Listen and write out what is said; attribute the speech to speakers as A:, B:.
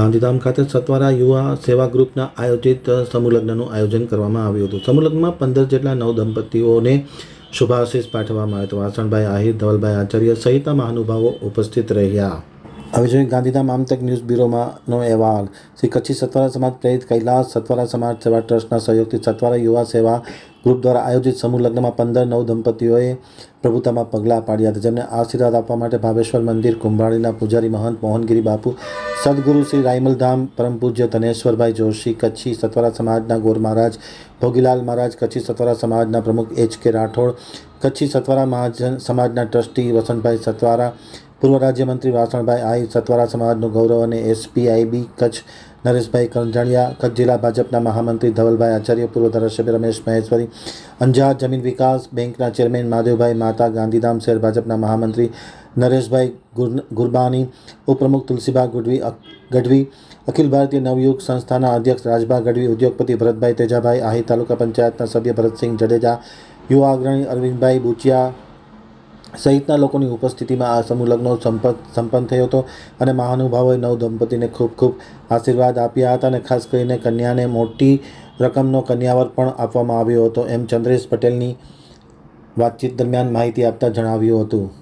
A: ગાંધીધામ ખાતે સત્વારા યુવા સેવા ગ્રુપના આયોજિત સમૂહલગ્નનું આયોજન કરવામાં આવ્યું હતું. સમૂહલગ્નમાં પંદર જેટલા નવ દંપતીઓને શુભાશીષ પાઠવવામાં આવ્યો હતો. વાસણભાઈ આહિર, ધવલભાઈ આચાર્ય સહિતના મહાનુભાવો ઉપસ્થિત રહ્યા. હવે જોઈએ ગાંધીધામ આમતક ન્યૂઝ બ્યુરોમાંનો અહેવાલ. શ્રી કચ્છી સત્વારા સમાજ પ્રેરિત કૈલાસ સત્વારા સમાજ સેવા ટ્રસ્ટના સહયોગથી સત્વારા યુવા સેવા ગ્રુપ દ્વારા આયોજિત સમૂહ લગ્નમાં પંદર નવ દંપતીઓએ પ્રભુતામાં પગલાં પાડ્યા હતા. જેમને આશીર્વાદ આપવા માટે ભાવેશ્વર મંદિર, કુંભાળીના પૂજારી મહંત, મોહનગીરી બાપુ, સદગુરુ શ્રી રાયમલધામ, પરમ પૂજ્ય ધનેશ્વરભાઈ જોશી, કચ્છી સત્વારા સમાજના ગોર મહારાજ, ભોગીલાલ મહારાજ, કચ્છી સત્વારા સમાજના પ્રમુખ એચ કે રાઠોડ, કચ્છી સત્વારા મહાજન સમાજના ટ્રસ્ટી વસંતભાઈ સત્વારા પૂર્વ રાજ્યમંત્રી વાસણભાઈ આહિર સતવારા સમાજનું ગૌરવ અને એસપીઆઈબી કચ્છ નરેશભાઈ કરંજાણિયા કચ્છ જિલ્લા ભાજપના મહામંત્રી ધવલભાઈ આચાર્ય, પૂર્વ ધારાસભ્ય રમેશ મહેશ્વરી, અંજાર જમીન વિકાસ બેંકના ચેરમેન માધવભાઈ માતા, ગાંધીધામ શહેર ભાજપના મહામંત્રી નરેશભાઈ ગુર- ગુરબાની, ઉપપ્રમુખ તુલસીબા ગુડવી ગઢવી, અખિલ ભારતીય નવયુગ સંસ્થાના અધ્યક્ષ રાજભા ગઢવી, ઉદ્યોગપતિ ભરતભાઈ તેજાભાઈ આહી તાલુકા પંચાયતના સભ્ય ભરતસિંહ જડેજા, યુવા અગ્રણી અરવિંદભાઈ બુચિયા સહિતના લોકોની ઉપસ્થિતિમાં આ સમૂહ લગ્નો સંપન્ન થયો હતો અને મહાનુભાવોએ નવ દંપતીને ખૂબ ખૂબ આશીર્વાદ આપ્યા હતા અને ખાસ કરીને કન્યાને મોટી રકમનો કન્યાવર પણ આપવામાં આવ્યો હતો. એમ ચંદ્રેશ પટેલની વાતચીત દરમિયાન માહિતી આપતા જણાવ્યું હતું.